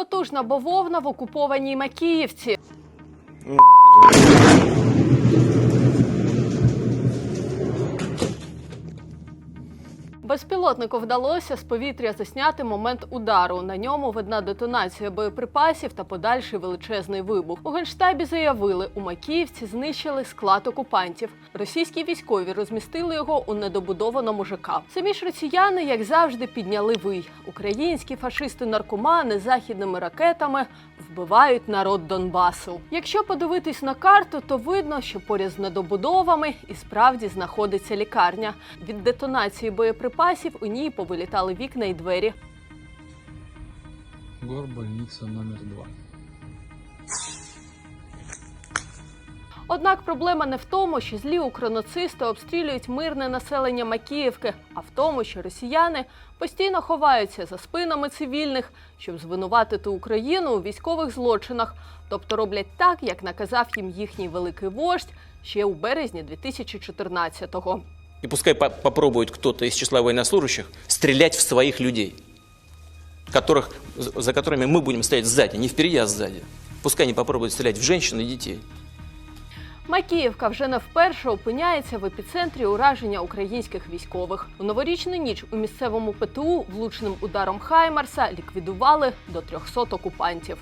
Потужна бавовна в окупованій Макіївці. Безпілотнику вдалося з повітря засняти момент удару. На ньому видна детонація боєприпасів та подальший величезний вибух. У генштабі заявили, у Макіївці знищили склад окупантів. Російські військові розмістили його у недобудованому ЖК. Самі ж росіяни, як завжди, підняли вий. Українські фашисти-наркомани західними ракетами вбивають народ Донбасу. Якщо подивитись на карту, то видно, що поряд з недобудовами і справді знаходиться лікарня. Від детонації боєприпасів у ній повилітали вікна і двері. Горбольница номер два. Однак проблема не в тому, що злі укроноцисти обстрілюють мирне населення Макіївки, а в тому, що росіяни постійно ховаються за спинами цивільних, щоб звинуватити Україну у військових злочинах, тобто роблять так, як наказав їм їхній великий вождь ще у березні 2014-го. И пускай по- попробует кто-то из числа военнослужащих стрелять в своих людей, которых, за за которыми мы будем стоять сзади, не впереди, а сзади. Пускай они попробуют стрелять в женщин и детей. Макіївка вже не вперше опиняється в епіцентрі ураження українських військових. У новорічну ніч у місцевому ПТУ влучним ударом Хаймарса ліквідували до 300 окупантів.